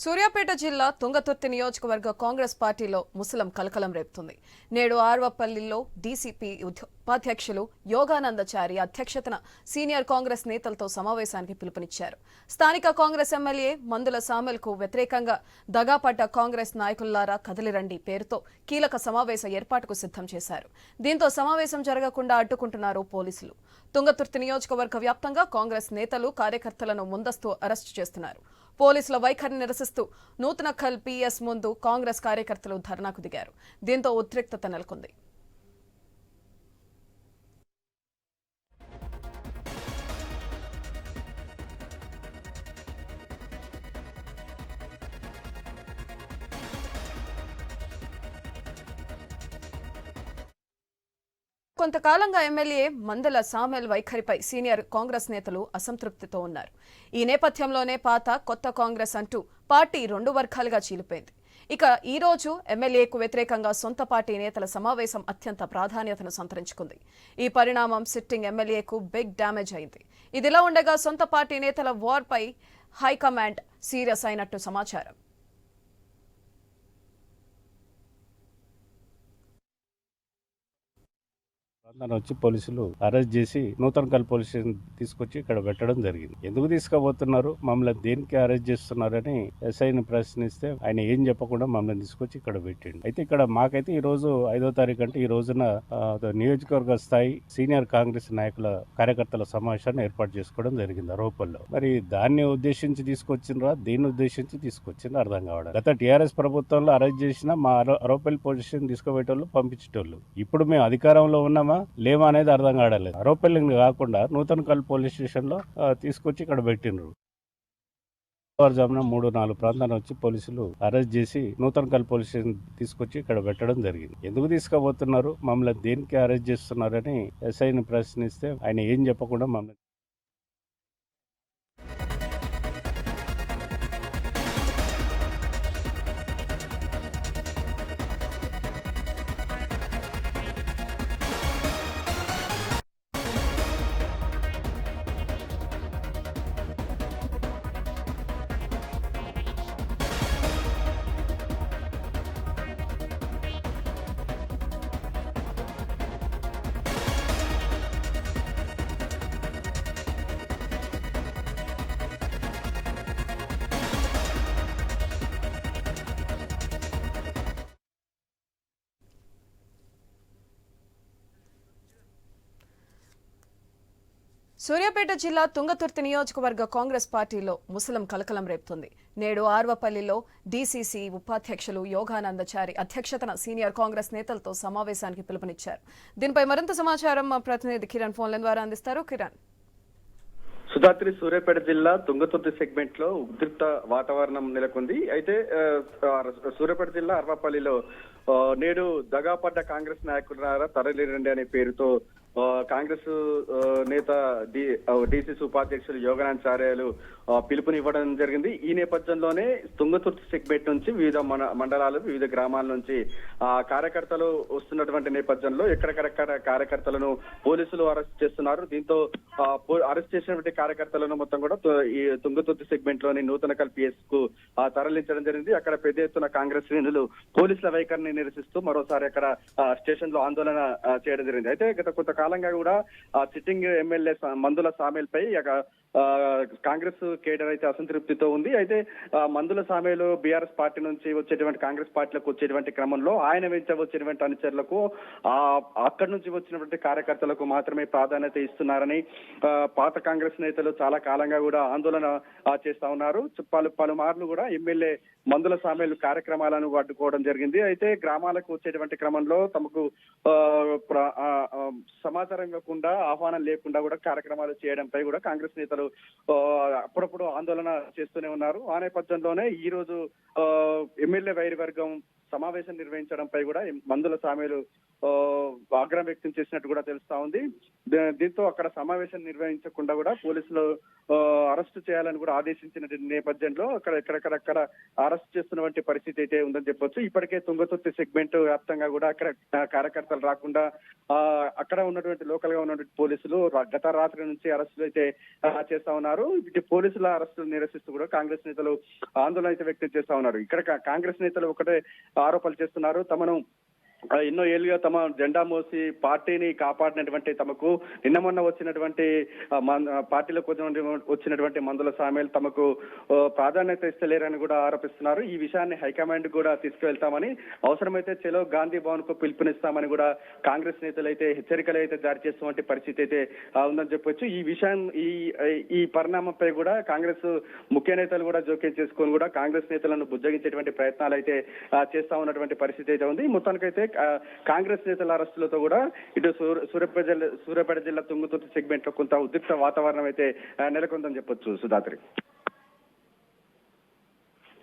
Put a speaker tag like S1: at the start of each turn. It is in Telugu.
S1: సూర్యాపేట జిల్లా తుంగతుర్తి నియోజకవర్గ కాంగ్రెస్ పార్టీలో ముసలం కలకలం రేపుతుంది. నేడు ఆర్వపల్లిలో డీసీపీ ఉపాధ్యక్షులు యోగానందచారి అధ్యక్షతన సీనియర్ కాంగ్రెస్ నేతలతో సమావేశానికి పిలుపునిచ్చారు. స్థానిక కాంగ్రెస్ ఎమ్మెల్యే మందుల సామెల్కు వ్యతిరేకంగా దగాపడ్డ కాంగ్రెస్ నాయకుల్లారా కదిలిరండి పేరుతో కీలక సమావేశ ఏర్పాటుకు సిద్ధం చేశారు. దీంతో సమావేశం జరగకుండా అడ్డుకుంటున్నారు పోలీసులు. తుంగతుర్తి నియోజకవర్గ వ్యాప్తంగా కాంగ్రెస్ నేతలు కార్యకర్తలను ముందస్తు అరెస్టు చేస్తున్నారు. పోలీసుల వైఖరిని నిరసిస్తూ నూతన ఖల్ పీఎస్ ముందు కాంగ్రెస్ కార్యకర్తలు ధర్నాకు దిగారు. దీంతో ఉద్రిక్తత నెలకొంది. కొంతకాలంగా ఎమ్మెల్యే మందల సామెల్ వైఖరిపై సీనియర్ కాంగ్రెస్ నేతలు అసంతృప్తితో ఉన్నారు. ఈ నేపథ్యంలోనే పాత కొత్త కాంగ్రెస్ అంటూ పార్టీ రెండు వర్గాలుగా చీలిపోయింది. ఇక ఈ రోజు ఎమ్మెల్యేకు వ్యతిరేకంగా సొంత పార్టీ నేతల సమావేశం అత్యంత ప్రాధాన్యతను సంతరించుకుంది. ఈ పరిణామం సిట్టింగ్ ఎమ్మెల్యేకు బిగ్ డ్యామేజ్ అయింది. ఇదిలా ఉండగా సొంత పార్టీ నేతల వార్పై హైకమాండ్ సీరియస్ అయినట్టు సమాచారం.
S2: ప్రాంతాన్ని వచ్చి పోలీసులు అరెస్ట్ చేసి నూతనకల్ పోలీస్ స్టేషన్ తీసుకొచ్చి ఇక్కడ పెట్టడం జరిగింది. ఎందుకు తీసుకుపోతున్నారు? మమ్మల్ని దేనికి అరెస్ట్ చేస్తున్నారని ఎస్ఐని ప్రశ్నిస్తే ఆయన ఏం చెప్పకుండా మమ్మల్ని తీసుకొచ్చి ఇక్కడ పెట్టిండు. అయితే ఇక్కడ మాకైతే ఈ రోజు ఐదో తారీఖు అంటే ఈ రోజున నియోజకవర్గ స్థాయి సీనియర్ కాంగ్రెస్ నాయకుల కార్యకర్తల సమావేశాన్ని ఏర్పాటు చేసుకోవడం జరిగింది రూపంలో. మరి దాన్ని ఉద్దేశించి తీసుకొచ్చిండ్రా? దీన్ని ఉద్దేశించి తీసుకొచ్చిండ్రు అర్థం కావడం. గత టీఆర్ఎస్ ప్రభుత్వంలో అరెస్ట్ చేసిన మా అరోపల్ పొజిషన్ తీసుకుపోయేటోళ్ళు పంపించేటోళ్ళు. ఇప్పుడు మేము అధికారంలో ఉన్నామా? లేమా అనేది అర్థం కాడలేదు అరోపల్లి కాకుండా నూతనకల్ పోలీస్ స్టేషన్లో తీసుకొచ్చి ఇక్కడ పెట్టిండ్రు. తెల్లవారుజామున మూడు నాలుగు ప్రాంతాన్ని వచ్చి పోలీసులు అరెస్ట్ చేసి నూతనకల్ పోలీస్ స్టేషన్ తీసుకొచ్చి ఇక్కడ పెట్టడం జరిగింది. ఎందుకు తీసుకుపోతున్నారు? మమ్మల్ని దేనికి అరెస్ట్ చేస్తున్నారని ఎస్ఐని ప్రశ్నిస్తే ఆయన ఏం చెప్పకుండా మమ్మల్ని
S1: సూర్యాపేట జిల్లా తుంగతుర్తి నియోజకవర్గ కాంగ్రెస్ పార్టీలో ముసలం కలకలం రేపుతుంది. నేడు ఆర్వపల్లిలో డీసీసీ ఉపాధ్యక్షులు యోగానందచారి అధ్యక్షతన సీనియర్ కాంగ్రెస్ నేతలతో సమావేశానికి పిలుపునిచ్చారు. దీనిపై మరింత సమాచారం మా ప్రతినిధి కిరణ్ ఫోన్ల ద్వారా అందిస్తారు. కిరణ్.
S3: సుధాత్రి సూర్యాపేట జిల్లా తుంగతుర్తి సెగ్మెంట్లో ఉద్రిక్త వాతావరణం నెలకొంది. అయితే సూర్యాపేట జిల్లా అర్వాపల్లిలో నేడు దగాపడ్డ కాంగ్రెస్ నాయకులారా తరలిరండి అనే పేరుతో కాంగ్రెస్ నేత డి డిసిసి ఉపాధ్యక్షులు యోగనాచార్యాలు పిలుపునివ్వడం జరిగింది. ఈ నేపథ్యంలోనే తుంగతుర్తి సెగ్మెంట్ నుంచి వివిధ మండలాలు వివిధ గ్రామాల నుంచి ఆ కార్యకర్తలు వస్తున్నటువంటి నేపథ్యంలో ఎక్కడికక్కడ కార్యకర్తలను పోలీసులు అరెస్ట్ చేస్తున్నారు. దీంతో ఆ, పో- అరెస్ట్ చేసినటువంటి కార్యకర్తలను మొత్తం కూడా ఈ తుంగతుర్తి సెగ్మెంట్లోని నూతన పిఎస్కు ఆ, తరలించడం జరిగింది. అక్కడ పెద్ద ఎత్తున కాంగ్రెస్ శ్రేణులు పోలీసుల వైఖరిని నిరసిస్తూ మరోసారి అక్కడ ఆ, స్టేషన్లో ఆందోళన చేయడం జరిగింది. అయితే గత కాలంగా కూడా ఆ, సిట్టింగ్ ఎమ్మెల్యే మందుల సామెల్ పై కాంగ్రెస్ కేడర్ అయితే అసంతృప్తితో ఉంది. అయితే మందుల సామేలు బీఆర్ఎస్ పార్టీ నుంచి వచ్చేటువంటి కాంగ్రెస్ పార్టీలకు వచ్చేటువంటి క్రమంలో ఆయన వెంట వచ్చేటువంటి అనుచరులకు అక్కడి నుంచి వచ్చినటువంటి కార్యకర్తలకు మాత్రమే ప్రాధాన్యత ఇస్తున్నారని పాత కాంగ్రెస్ నేతలు చాలా కాలంగా కూడా ఆందోళన చేస్తా ఉన్నారు. పలు పలుమార్లు కూడా ఎమ్మెల్యే మందుల సామేలు కార్యక్రమాలను అడ్డుకోవడం జరిగింది. అయితే గ్రామాలకు వచ్చేటువంటి క్రమంలో తమకు సమాచారం ఇవ్వకుండా ఆహ్వానం లేకుండా కూడా కార్యక్రమాలు చేయడంపై కూడా కాంగ్రెస్ నేతలు ఆ, అప్పుడప్పుడు ఆందోళన చేస్తూనే ఉన్నారు. ఆ నేపథ్యంలోనే ఈ రోజు ఆ, ఎమ్మెల్యే వైరి వర్గం సమావేశం నిర్వహించడంపై కూడా మందుల సామీలు ఆగ్రహం వ్యక్తం చేసినట్టు కూడా తెలుస్తా ఉంది. దీంతో అక్కడ సమావేశం నిర్వహించకుండా కూడా పోలీసులు అరెస్టు చేయాలని కూడా ఆదేశించిన నేపథ్యంలో అక్కడ ఎక్కడెక్కడక్కడ అరెస్ట్ చేస్తున్నటువంటి పరిస్థితి అయితే ఉందని చెప్పొచ్చు. ఇప్పటికే తుంగతుర్తి సెగ్మెంట్ వ్యాప్తంగా కూడా అక్కడ కార్యకర్తలు రాకుండా ఆ, అక్కడ ఉన్నటువంటి లోకల్గా ఉన్నటువంటి పోలీసులు గత రాత్రి నుంచి అరెస్టులు అయితే చేస్తా ఉన్నారు. పోలీసుల అరెస్టులు నిరసిస్తూ కూడా కాంగ్రెస్ నేతలు ఆందోళన అయితే వ్యక్తం చేస్తా ఉన్నారు. ఇక్కడ కాంగ్రెస్ నేతలు ఒకటే ఆరోపణలు చేస్తున్నారు. తమను ఎన్నో ఏళ్ళుగా తమ జెండా మోసి పార్టీని కాపాడినటువంటి తమకు నిన్న మొన్న వచ్చినటువంటి మన్- పార్టీలోకి వచ్చినటువంటి- మందుల సామీలు తమకు ప్రాధాన్యత ఇస్తలేరని కూడా ఆరోపిస్తున్నారు. ఈ విషయాన్ని హైకమాండ్ కూడా తీసుకువెళ్తామని అవసరమైతే చెలో గాంధీ భవన్కు పిలుపునిస్తామని కూడా కాంగ్రెస్ నేతలు అయితే హెచ్చరికలు అయితే జారీ చేస్తున్నటువంటి పరిస్థితి అయితే ఉందని చెప్పొచ్చు. ఈ విషయం ఈ ఈ పరిణామంపై కూడా కాంగ్రెస్ ముఖ్య నేతలు కూడా జోక్యం చేసుకొని కూడా కాంగ్రెస్ నేతలను బుజ్జగించేటువంటి ప్రయత్నాలు అయితే చేస్తా ఉన్నటువంటి పరిస్థితి అయితే ఉంది. మొత్తానికైతే కాంగ్రెస్ నేతల అరెస్టులతో కూడా ఇటు సూర్యాపేట జిల్లా సూర్యాపేట జిల్లా తుంగుతుర్తి సెగ్మెంట్లో కొంత ఉద్రిక్త వాతావరణం అయితే నెలకొందని చెప్పొచ్చు సుధాత్రి